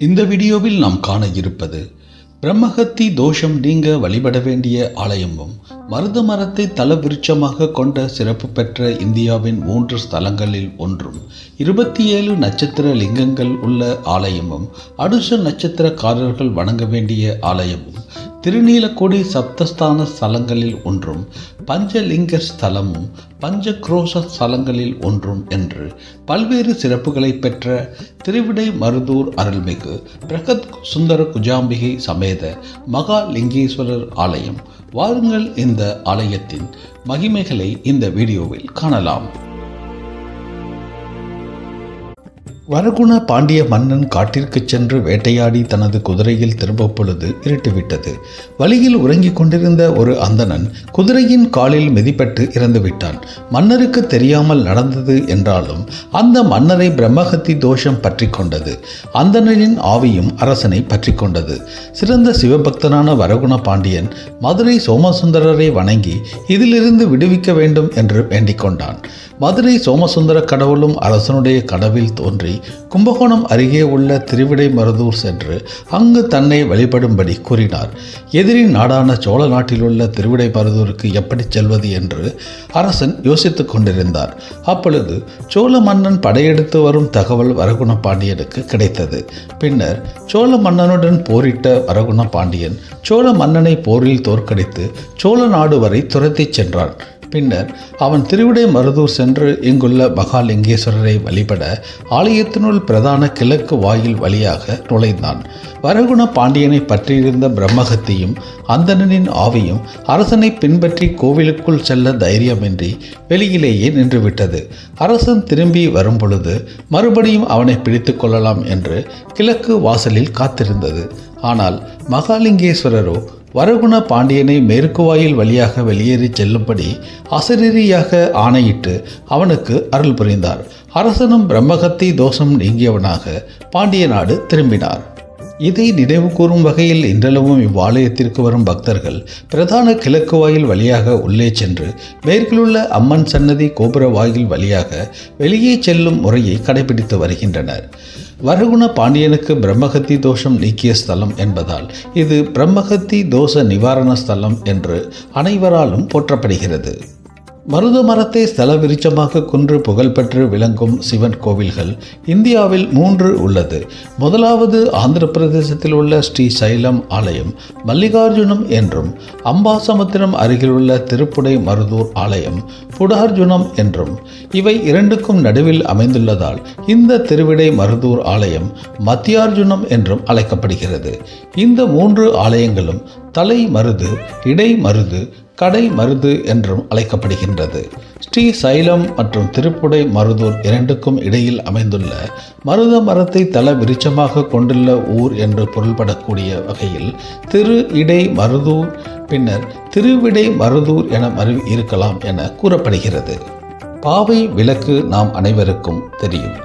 இந்த வீடியோவில் நாம் காண இருப்பது பிரம்மஹத்தி தோஷம் நீங்க வழிபட வேண்டிய ஆலயமும் மருத மரத்தை தலவிருட்சமாக கொண்ட சிறப்பு பெற்ற இந்தியாவின் மூன்று ஸ்தலங்களில் ஒன்றும் இருபத்தி ஏழு நட்சத்திர லிங்கங்கள் உள்ள ஆலயமும் அடுச நட்சத்திரக்காரர்கள் வணங்க வேண்டிய ஆலயமும் திருநீலக்கோடி சப்தஸ்தான ஸ்தலங்களில் ஒன்றும் பஞ்சலிங்க ஸ்தலமும் பஞ்சக்ரோச ஸ்தலங்களில் ஒன்றும் என்று பல்வேறு சிறப்புகளை பெற்ற திருவிடை மருதூர் அருள்மிகு பிரகத் சுந்தர குஜாம்பிகை சமேத மகாலிங்கேஸ்வரர் ஆலயம். வாருங்கள் இந்த ஆலயத்தின் மகிமைகளை இந்த வீடியோவில் காணலாம். வரகுண பாண்டிய மன்னன் காட்டிற்கு சென்று வேட்டையாடி தனது குதிரையில் திரும்ப பொழுது இருட்டுவிட்டது. வழியில் உறங்கிக் கொண்டிருந்த ஒரு அந்தணன் குதிரையின் காலில் மிதிப்பட்டு இறந்துவிட்டான். மன்னருக்கு தெரியாமல் நடந்தது என்றாலும் அந்த மன்னரை பிரம்மஹத்தி தோஷம் பற்றி கொண்டது. அந்தணனின் ஆவியும் அரசனை பற்றி கொண்டது. சிறந்த சிவபக்தனான வரகுண பாண்டியன் மதுரை சோமசுந்தரரை வணங்கி இதிலிருந்து விடுவிக்க வேண்டும் என்று வேண்டிக் கொண்டான். மதுரை சோமசுந்தர கடவுளும் அரசனுடைய கனவில் தோன்றி கும்பகோணம் அருகே உள்ள திருவிடை மருதூர் சென்று அங்கு தன்னை வழிபடும்படி கூறினார். எதிரி நாடான சோழ நாட்டில் உள்ள திருவிடை மருதூருக்கு எப்படி செல்வது என்று அரசன் யோசித்துக் கொண்டிருந்தார். அப்பொழுது சோழ மன்னன் படையெடுத்து வரும் தகவல் வரகுண பாண்டியனுக்கு கிடைத்தது. பின்னர் சோழ மன்னனுடன் போரிட்ட வரகுண பாண்டியன் சோழ மன்னனை போரில் தோற்கடித்து சோழ நாடு வரை துரத்திச் சென்றான். பின்னர் அவன் திருவிடை மருதூர் சென்று இங்குள்ள மகாலிங்கேஸ்வரரை வழிபட ஆலயத்தினுள் பிரதான கிழக்கு வாயில் வழியாக நுழைந்தான். வரகுண பாண்டியனை பற்றியிருந்த பிரம்மகத்தியும் அந்தணனின் ஆவியும் அரசனை பின்பற்றி கோவிலுக்குள் செல்ல தைரியமின்றி வெளியிலேயே நின்றுவிட்டது. அரசன் திரும்பி வரும்பொழுது மறுபடியும் அவனை பிடித்து கொள்ளலாம் என்று கிழக்கு வாசலில் காத்திருந்தது. ஆனால் மகாலிங்கேஸ்வரரோ வரகுண பாண்டியனை மேற்கு வாயில் வழியாக வெளியேறி செல்லும்படி அசரீரியாக ஆணையிட்டு அவனுக்கு அருள் புரிந்தார். அரசனும் பிரம்மகத்தி தோஷம் நீங்கியவனாக பாண்டிய நாடு திரும்பினார். இதை நினைவு கூறும் வகையில் இன்றளவும் இவ்வாலயத்திற்கு வரும் பக்தர்கள் பிரதான கிழக்கு வாயில் வழியாக உள்ளே சென்று மேற்கிலுள்ள அம்மன் சன்னதி கோபுர வாயில் வழியாக வெளியே செல்லும் முறையை கடைபிடித்து வருகின்றனர். வருகுண பாண்டியனுக்கு பிரம்மகத்தி தோஷம் நீக்கிய ஸ்தலம் என்பதால் இது பிரம்மகத்தி தோஷ நிவாரண ஸ்தலம் என்று அனைவராலும் போற்றப்படுகிறது. மருத மரத்தை ஸ்தல விருச்சமாக கொன்று புகழ்பெற்று விளங்கும் சிவன் கோவில்கள் இந்தியாவில் மூன்று உள்ளது. முதலாவது ஆந்திர பிரதேசத்தில் உள்ள ஸ்ரீ சைலம் ஆலயம் மல்லிகார்ஜுனம் என்றும் அம்பாசமுத்திரம் அருகிலுள்ள திருப்புடை மருதூர் ஆலயம் புடார்ஜுனம் என்றும். இவை இரண்டுக்கும் நடுவில் அமைந்துள்ளதால் இந்த திருவிடை மருதூர் ஆலயம் மத்தியார்ஜுனம் என்றும் அழைக்கப்படுகிறது. இந்த மூன்று ஆலயங்களும் தலை மருது இடை மருது கடை மருது என்றும் அழைக்கப்படுகின்றது. ஸ்ரீ சைலம் மற்றும் திருப்புடை மருதூர் இரண்டுக்கும் இடையில் அமைந்துள்ள மருத மரத்தை தல விருட்சமாக கொண்டுள்ள ஊர் என்று பொருள்படக்கூடிய வகையில் திரு இடை மருதூர் பின்னர் திருவிடை மருதூர் என மறு இருக்கலாம் என கூறப்படுகிறது. பாவை விளக்கு நாம் அனைவருக்கும் தெரியும்.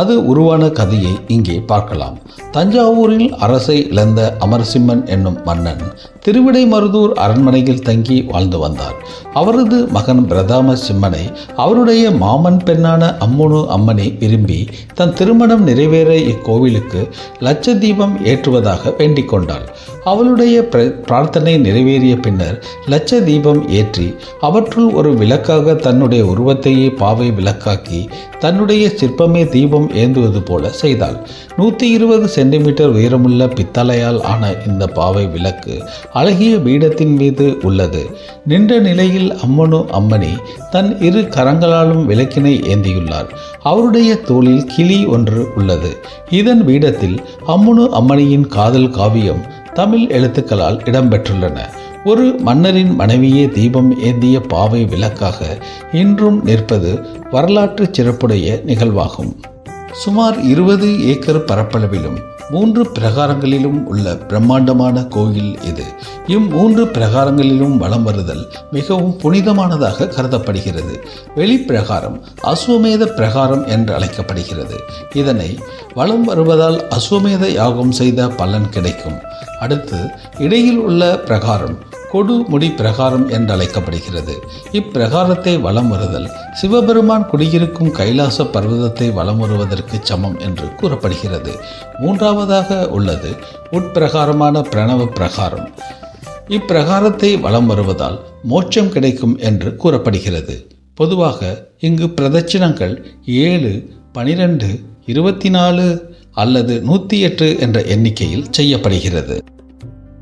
அது உருவான கதையை இங்கே பார்க்கலாம். தஞ்சாவூரில் அரசை இழந்த அமரசிம்மன் என்னும் மன்னன் திருவிடைமருதூர் அரண்மனையில் தங்கி வாழ்ந்து வந்தார். அவரது மகன் பிரதாம சிம்மனை அவருடைய மாமன் பெண்ணான அம்முனு அம்மனை விரும்பி தன் திருமணம் நிறைவேற இக்கோவிலுக்கு லட்ச தீபம் ஏற்றுவதாக வேண்டிக் கொண்டாள். அவளுடைய பிரார்த்தனை நிறைவேறிய பின்னர் லட்ச தீபம் ஏற்றி அவற்றுள் ஒரு விளக்காக தன்னுடைய உருவத்தையே பாவை விளக்காக்கி தன்னுடைய சிற்பமே தீபம் ஏந்துவது போல செய்தாள். நூற்றி இருபது சென்டிமீட்டர் உயரமுள்ள பித்தளையால் ஆன இந்த பாவை விளக்கு அழகிய பீடத்தின் மீது உள்ளது. நின்ற நிலையில் அம்மனு அம்மணி தன் இரு கரங்களாலும் விளக்கினை ஏந்தியுள்ளார். அவருடைய தோளில் கிளி ஒன்று உள்ளது. இதன் பீடத்தில் அம்மனு அம்மணியின் காதல் காவியம் தமிழ் எழுத்துக்களால் இடம்பெற்றுள்ளன. ஒரு மன்னரின் மனைவியே தீபம் ஏந்திய பாவை விளக்காக இன்றும் நிற்பது வரலாற்று சிறப்புடைய நிகழ்வாகும். சுமார் இருபது ஏக்கர் பரப்பளவிலும் மூன்று பிரகாரங்களிலும் உள்ள பிரம்மாண்டமான கோயில் இது. இம்மூன்று பிரகாரங்களிலும் வலம் வருதல் மிகவும் புனிதமானதாக கருதப்படுகிறது. வெளிப்பிரகாரம் அஸ்வமேத பிரகாரம் என்று அழைக்கப்படுகிறது. இதனை வலம் வருவதால் அஸ்வமேத யாகம் செய்த பலன் கிடைக்கும். அடுத்து இடையில் உள்ள பிரகாரம் கொடுமுடி பிரகாரம் என்றழைக்கப்படுகிறது. இப்பிரகாரத்தை வலம் வருதல் சிவபெருமான் குடியிருக்கும் கைலாச பர்வதத்தை வலம் வருவதற்கு சமம் என்று கூறப்படுகிறது. மூன்றாவதாக உள்ளது உட்பிரகாரமான பிரணவ பிரகாரம். இப்பிரகாரத்தை வலம் வருவதால் மோட்சம் கிடைக்கும் என்று கூறப்படுகிறது. பொதுவாக இங்கு பிரதட்சிணங்கள் ஏழு பனிரெண்டு இருபத்தி நாலு அல்லது நூற்றி எட்டு என்ற எண்ணிக்கையில் செய்யப்படுகிறது.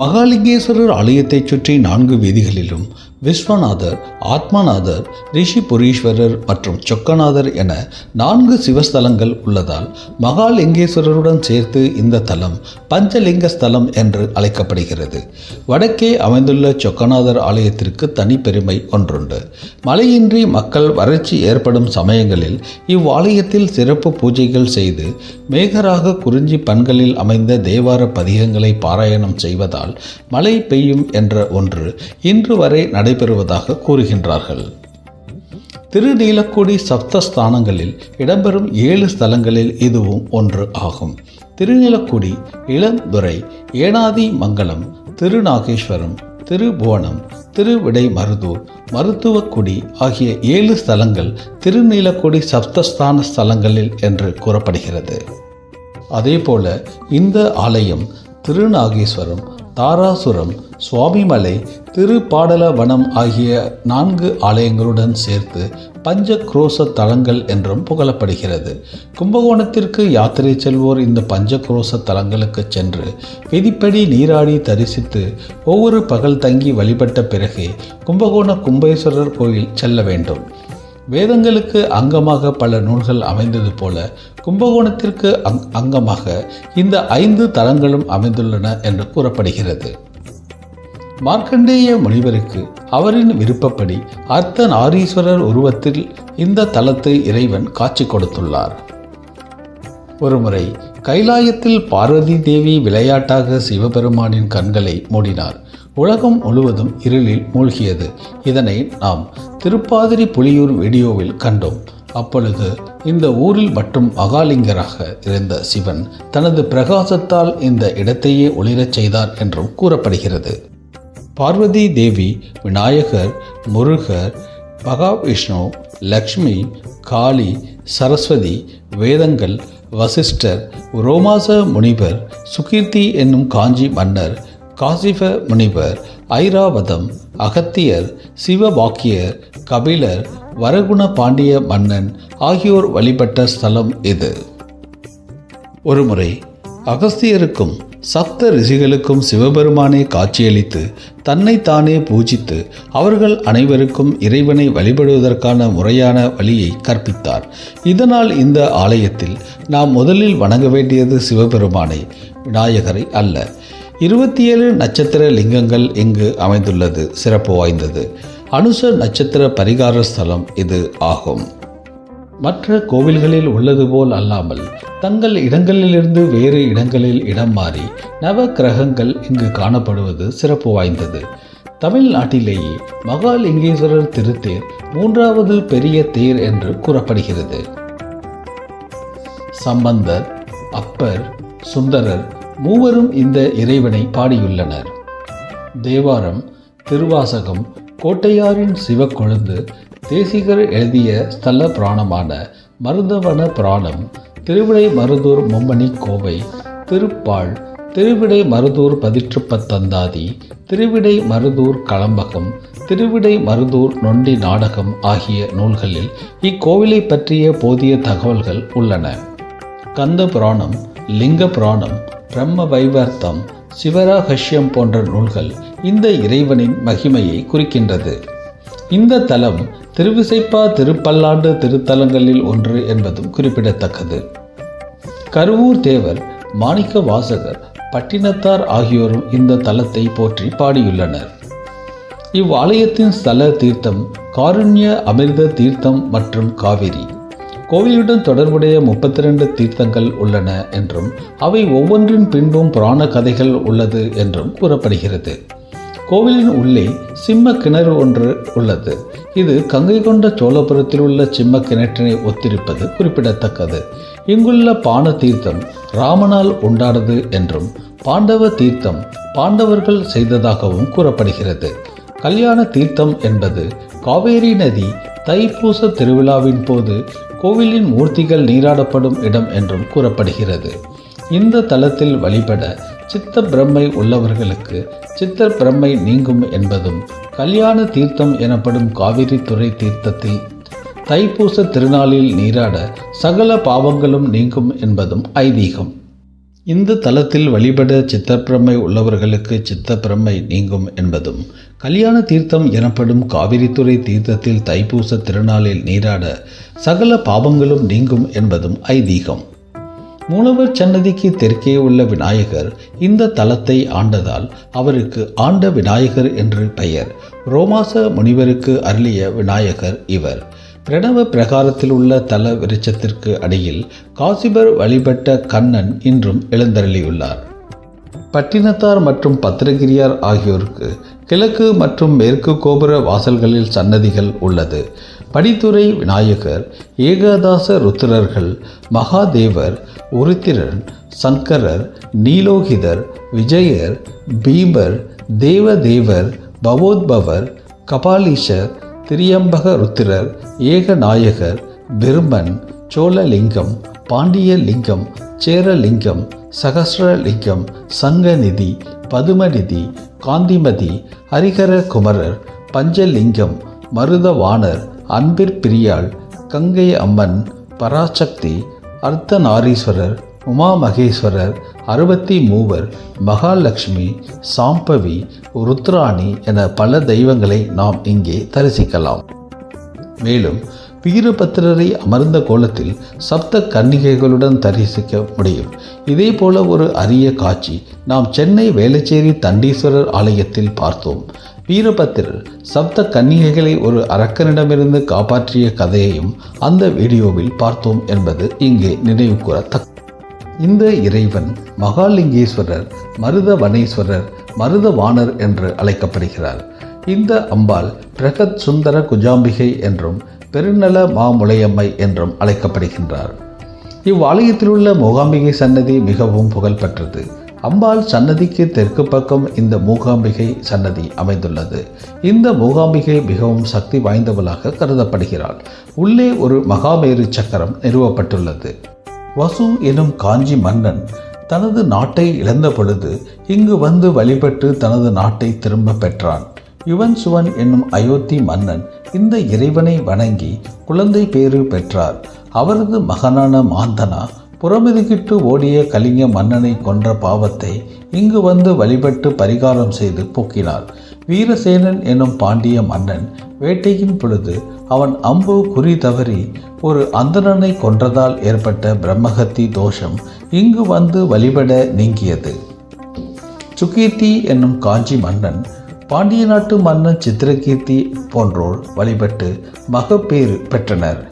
மகாலிங்கேஸ்வரர் ஆலயத்தைச் சுற்றி நான்கு வீதிகளிலும் விஸ்வநாதர் ஆத்மநாதர் ரிஷிபுரீஸ்வரர் மற்றும் சொக்கநாதர் என நான்கு சிவஸ்தலங்கள் உள்ளதால் மகாலிங்கேஸ்வரருடன் சேர்த்து இந்த தலம் பஞ்சலிங்க ஸ்தலம் என்று அழைக்கப்படுகிறது. வடக்கே அமைந்துள்ள சொக்கநாதர் ஆலயத்திற்கு தனி பெருமை ஒன்றுண்டு. மழையின்றி மக்கள் வறட்சி ஏற்படும் சமயங்களில் இவ்வாலயத்தில் சிறப்பு பூஜைகள் செய்து மேகராக குறிஞ்சி பண்களில் அமைந்த தேவார பதிகங்களை பாராயணம் செய்வதால் மழை பெய்யும் என்ற ஒன்று இன்று வரை நடைபெறுவதாக கூறுகின்றார்கள். திருநீலக்குடி சப்தஸ்தானங்களில் இடம்பெறும் ஏழு ஸ்தலங்களில் இதுவும் ஒன்று ஆகும். திருநீலக்குடி இளந்துறை ஏனாதி மங்கலம் திருநாகேஸ்வரம் திருபுவனம் திருவிடை மருதூர் மருத்துவக்குடி ஆகிய ஏழு ஸ்தலங்கள் திருநீலக்குடி சப்தஸ்தான ஸ்தலங்களில் என்று கூறப்படுகிறது. அதேபோல இந்த ஆலயம் திருநாகேஸ்வரம் தாராசுரம் சுவாமிமலை திருப்பாடலவனம் ஆகிய நான்கு ஆலயங்களுடன் சேர்த்து பஞ்ச குரோச தலங்கள் என்றும் புகழப்படுகிறது. கும்பகோணத்திற்கு யாத்திரை செல்வோர் இந்த பஞ்ச குரோச தலங்களுக்கு சென்று விதிப்படி நீராடி தரிசித்து ஒவ்வொரு பகல் தங்கி வழிபட்ட பிறகே கும்பகோண கும்பேஸ்வரர் கோயில் செல்ல வேண்டும். வேதங்களுக்கு அங்கமாக பல நூல்கள் அமைந்தது போல கும்பகோணத்திற்கு அங் அங்கமாக இந்த ஐந்து தலங்களும் அமைந்துள்ளன என்று கூறப்படுகிறது. மார்க்கண்டேய முனிவருக்கு அவரின் விருப்பப்படி அர்த்த நாரீஸ்வரர் உருவத்தில் இந்த தலத்தை இறைவன் காட்சி கொடுத்துள்ளார். ஒருமுறை கைலாயத்தில் பார்வதி தேவி விளையாட்டாக சிவபெருமானின் கண்களை மூடினார். உலகம் முழுவதும் இருளில் மூழ்கியது. இதனை நாம் திருப்பாதிரி புலியூர் வீடியோவில் கண்டோம். அப்பொழுது இந்த ஊரில் மட்டும் மகாலிங்கராக இருந்த சிவன் தனது பிரகாசத்தால் இந்த இடத்தையே ஒளிரச் செய்தார் என்றும் கூறப்படுகிறது. பார்வதி தேவி விநாயகர் முருகர் மகாவிஷ்ணு லக்ஷ்மி காளி சரஸ்வதி வேதங்கள் வசிஷ்டர் ரோமாச முனிவர் சுகீர்த்தி என்னும் காஞ்சி மன்னர் காசிப முனிவர் ஐராவதம் அகத்தியர் சிவபாக்கியர் கபிலர் வரகுண பாண்டிய மன்னன் ஆகியோர் வழிபட்ட ஸ்தலம் இது. ஒருமுறை அகஸ்தியருக்கும் சப்த ரிஷிகளுக்கும் சிவபெருமானே காட்சியளித்து தன்னைத்தானே பூஜித்து அவர்கள் அனைவருக்கும் இறைவனை வழிபடுவதற்கான முறையான வழியை கற்பித்தார். இதனால் இந்த ஆலயத்தில் நாம் முதலில் வணங்க வேண்டியது சிவபெருமானை விநாயகரை அல்ல. இருபத்தி ஏழு நட்சத்திர லிங்கங்கள் இங்கு அமைந்துள்ளது சிறப்பு வாய்ந்தது. அனுச நட்சத்திர பரிகார ஸ்தலம் இது ஆகும். மற்ற கோவில்களில் உள்ளது போல் அல்லாமல் தங்கள் இடங்களிலிருந்து வேறு இடங்களில் இடம் மாறி நவ கிரகங்கள் இங்கு காணப்படுவது சிறப்பு வாய்ந்தது. தமிழ்நாட்டிலேயே மகாலிங்கேஸ்வரர் திருத்தேர் மூன்றாவது பெரிய தேர் என்று கூறப்படுகிறது. சம்பந்தர் அப்பர் சுந்தரர் மூவரும் இந்த இறைவனை பாடியுள்ளனர். தேவாரம் திருவாசகம் கோட்டையாரின் சிவக்கொழுந்து தேசிகர் எழுதிய ஸ்தல புராணமான மருதவன புராணம் திருவிடை மருதூர் மும்மணி கோவை திருப்பாள் திருவிடை மருதூர் பதிற்றுப்பத்தந்தாதி திருவிடை மருதூர் களம்பகம் திருவிடை மருதூர் நொண்டி நாடகம் ஆகிய நூல்களில் இக்கோவிலை பற்றிய போதிய தகவல்கள் உள்ளன. கந்த புராணம் லிங்க புராணம் பிரம்ம வைவர்த்தம் சிவராகஷ்யம் போன்ற நூல்கள் இந்த இறைவனின் மகிமையை குறிக்கின்றது. இந்த தலம் திருவிசைப்பா திருப்பல்லாண்டு திருத்தலங்களில் ஒன்று என்பதும் குறிப்பிடத்தக்கது. கருவூர் தேவர் மாணிக்க வாசகர் பட்டினத்தார் ஆகியோரும் இந்த தலத்தை போற்றி பாடியுள்ளனர். இவ்வாலயத்தின் ஸ்தல தீர்த்தம் காருண்ய அமிர்த தீர்த்தம் மற்றும் காவிரி. கோவிலுடன் தொடர்புடைய முப்பத்தி ரெண்டு தீர்த்தங்கள் உள்ளன என்றும் அவை ஒவ்வொன்றின் பின்பும் புராண கதைகள் உள்ளது என்றும் கூறப்படுகிறது. கோவிலின் உள்ளே சிம்ம கிணறு ஒன்று உள்ளது. இது கங்கை கொண்ட சோழபுரத்தில் உள்ள சிம்ம கிணற்றினை ஒத்திருப்பது குறிப்பிடத்தக்கது. இங்குள்ள பான தீர்த்தம் ராமனால் உண்டானது என்றும் பாண்டவ தீர்த்தம் பாண்டவர்கள் செய்ததாகவும் கூறப்படுகிறது. கல்யாண தீர்த்தம் என்பது காவேரி நதி தைப்பூச திருவிழாவின் போது கோவிலின் மூர்த்திகள் நீராடப்படும் இடம் என்றும் கூறப்படுகிறது. இந்த தலத்தில் வழிபட சித்த பிரம்மை உள்ளவர்களுக்கு சித்த பிரம்மை நீங்கும் என்பதும் கல்யாண தீர்த்தம் எனப்படும் காவிரி துறை தீர்த்தத்தில் தைப்பூச திருநாளில் நீராட சகல பாவங்களும் நீங்கும் என்பதும் ஐதீகம். இந்த தலத்தில் வழிபட சித்தப்பிரமை உள்ளவர்களுக்கு சித்தப்பிரமை நீங்கும் என்பதும் கல்யாண தீர்த்தம் எனப்படும் காவிரித்துறை தீர்த்தத்தில் தைப்பூச திருநாளில் நீராட சகல பாவங்களும் நீங்கும் என்பதும் ஐதீகம். மூலவர் சன்னதிக்கு தெற்கே உள்ள விநாயகர் இந்த தலத்தை ஆண்டதால் அவருக்கு ஆண்ட விநாயகர் என்று பெயர். ரோமாச முனிவருக்கு அருளிய விநாயகர் இவர். பிரணவ பிரகாரத்தில் உள்ள தல விருட்சத்திற்கு அடியில் காசிபர் வழிபட்ட கண்ணன் இன்றும் எழுந்தருளியுள்ளார். பட்டினத்தார் மற்றும் பத்திரகிரியார் ஆகியோருக்கு கிழக்கு மற்றும் மேற்கு கோபுர வாசல்களில் சன்னதிகள் உள்ளது. படித்துறை விநாயகர் ஏகாதாச ருத்திரர்கள் மகாதேவர் உருத்திரன் சங்கரர் நீலோகிதர் விஜயர் பீமர் தேவதேவர் பவோத்பவர் கபாலீஷர் திரியம்பக ருத்திரர் ஏகநாயகர் பிரம்மன் சோழலிங்கம் பாண்டியலிங்கம் சேரலிங்கம் சகசிரலிங்கம் சங்கநிதி பதுமநிதி காந்திமதி ஹரிகர குமரர் பஞ்சலிங்கம் மருதவாணர் அன்பிற்பிரியாள் கங்கை அம்மன் பராசக்தி அர்த்தநாரீஸ்வரர் உமா மகேஸ்வரர் அறுபத்தி மூவர் மகாலட்சுமி சாம்பவி ருத்ராணி என பல தெய்வங்களை நாம் இங்கே தரிசிக்கலாம். மேலும் வீரபத்திரரை அமர்ந்த கோலத்தில் சப்த கன்னிகைகளுடன் தரிசிக்க முடியும். இதே போல ஒரு அரிய காட்சி நாம் சென்னை வேளச்சேரி தண்டீஸ்வரர் ஆலயத்தில் பார்த்தோம். வீரபத்திரர் சப்த கன்னிகைகளை ஒரு அரக்கனிடமிருந்து காப்பாற்றிய கதையையும் அந்த வீடியோவில் பார்த்தோம் என்பது இங்கே நினைவு கூறத்தக்க இந்த இறைவன் மகாலிங்கேஸ்வரர் மருதவனேஸ்வரர் மருதவாணர் என்று அழைக்கப்படுகிறார். இந்த அம்பாள் பிரகத் சுந்தர குஜாம்பிகை என்றும் பெருநல மாமுளையம்மை என்றும் அழைக்கப்படுகின்றார். இவ்வாலயத்தில் உள்ள மூகாம்பிகை சன்னதி மிகவும் புகழ்பெற்றது. அம்பாள் சன்னதிக்கு தெற்கு பக்கம் இந்த மூகாம்பிகை சன்னதி அமைந்துள்ளது. இந்த மூகாம்பிகை மிகவும் சக்தி வாய்ந்தவளாக கருதப்படுகிறாள். உள்ளே ஒரு மகாமேரு சக்கரம் நிறுவப்பட்டுள்ளது. வசு எனும் காஞ்சி மன்னன் தனது நாட்டை இழந்த பொழுது இங்கு வந்து வழிபட்டு தனது நாட்டை திரும்ப பெற்றான். யுவன் சுவன் என்னும் அயோத்தி மன்னன் இந்த இறைவனை வணங்கி குழந்தை பேறு பெற்றார். அவரது மகனான மாந்தனா புறமிதுகிட்டு ஓடிய கலிங்க மன்னனை கொன்ற பாவத்தை இங்கு வந்து வழிபட்டு பரிகாரம் செய்து போக்கினார். வீரசேனன் எனும் பாண்டிய மன்னன் வேட்டையின் பொழுது அவன் அம்பு குறி தவறி ஒரு அந்தணனை கொன்றதால் ஏற்பட்ட பிரம்மஹத்தி தோஷம் இங்கு வந்து வழிபட நீங்கியது. சுகீர்த்தி என்னும் காஞ்சி மன்னன் பாண்டிய நாட்டு மன்னன் சித்திரகீர்த்தி போன்றோர் வழிபட்டு மகப்பேறு பெற்றனர்.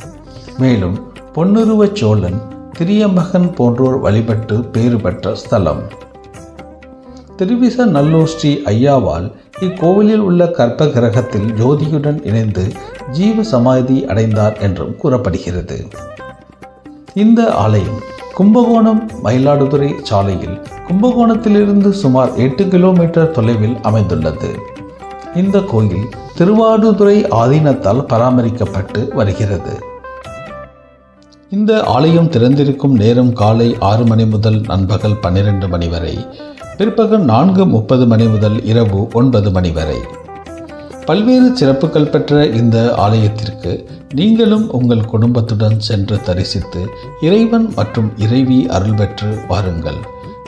மேலும் பொன்னுருவச் சோழன் திரியமகன் போன்றோர் வழிபட்டு பேறு பெற்ற ஸ்தலம். திருவிச நல்லூர் ஸ்ரீ ஐயாவால் இக்கோவிலில் உள்ள கற்ப கிரகத்தில் ஜோதியுடன் இணைந்து ஜீவ சமாதி அடைந்தார் என்றும் கூறப்படுகிறது. இந்த ஆலயம் கும்பகோணம் மயிலாடுதுறை சாலையில் கும்பகோணத்திலிருந்து சுமார் எட்டு கிலோமீட்டர் தொலைவில் அமைந்துள்ளது. இந்த கோயில் திருவாடுதுறை ஆதீனத்தால் பராமரிக்கப்பட்டு வருகிறது. இந்த ஆலயம் திறந்திருக்கும் நேரம் காலை ஆறு மணி முதல் நண்பகல் பன்னிரண்டு மணி வரை பிற்பகல் நான்கு முப்பது மணி முதல் இரவு ஒன்பது மணி வரை. பல்வேறு சிறப்புகள் பெற்ற இந்த ஆலயத்திற்கு நீங்களும் உங்கள் குடும்பத்துடன் சென்று தரிசித்து இறைவன் மற்றும் இறைவி அருள் பெற்று வாருங்கள்.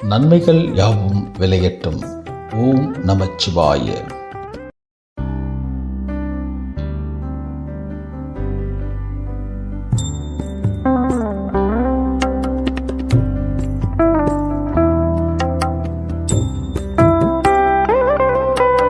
நன்மைகள் யாவும் விளையட்டும். ஓம் நமச்சிவாய.